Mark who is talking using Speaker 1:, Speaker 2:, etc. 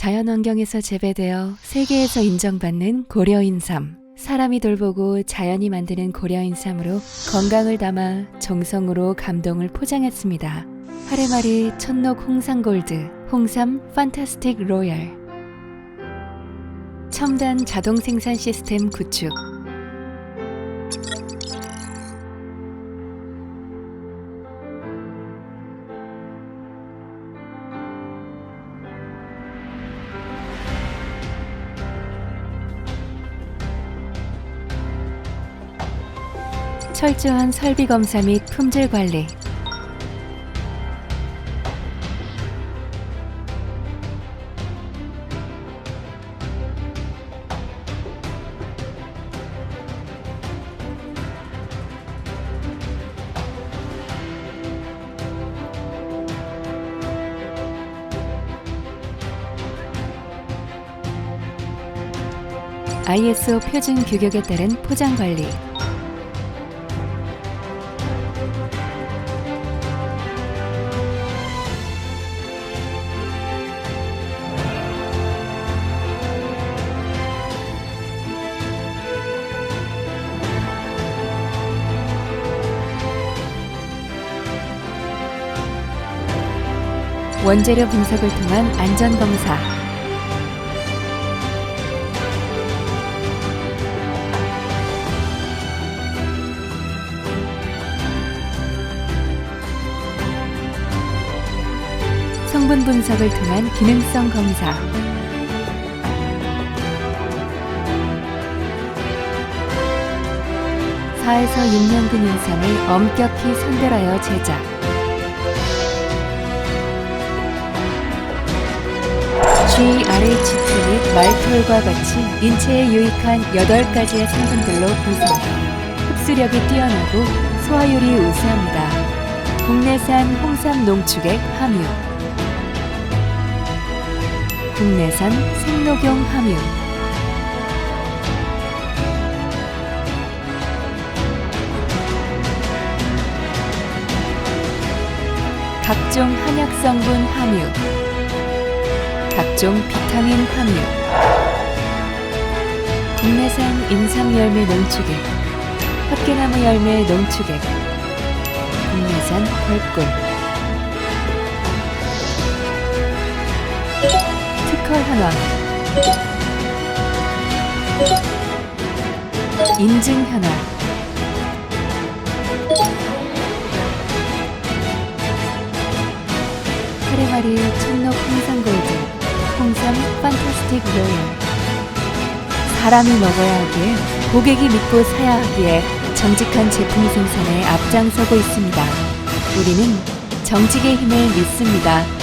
Speaker 1: 자연환경에서 재배되어 세계에서 인정받는 고려인삼. 사람이 돌보고 자연이 만드는 고려인삼으로 건강을 담아 정성으로 감동을 포장했습니다. 하레마리 천녹 홍삼골드, 홍삼 판타스틱 로얄. 첨단 자동 생산 시스템 구축. 철저한 설비 검사 및 품질 관리. ISO 표준 규격에 따른 포장 관리. 원재료 분석을 통한 안전 검사. 성분 분석을 통한 기능성 검사. 사에서 6년근 인삼을 엄격히 선별하여 제작. GRHT 및 말톨과 같이 인체에 유익한 8가지의 성분들로 구성. 흡수력이 뛰어나고 소화율이 우수합니다. 국내산 홍삼 농축액 함유. 국내산 생녹용 함유. 각종 한약 성분 함유. 각종 비타민 함유, 국내산 인삼 열매 농축액, 헛개나무 열매 농축액, 국내산 벌꿀, 특허 현황, 인증 현황, 카레마리 천녹 홍삼골드 홍삼 판타스틱 로얄 사람이 먹어야 하기에 고객이 믿고 사야 하기에 정직한 제품 생산에 앞장서고 있습니다. 우리는 정직의 힘을 믿습니다.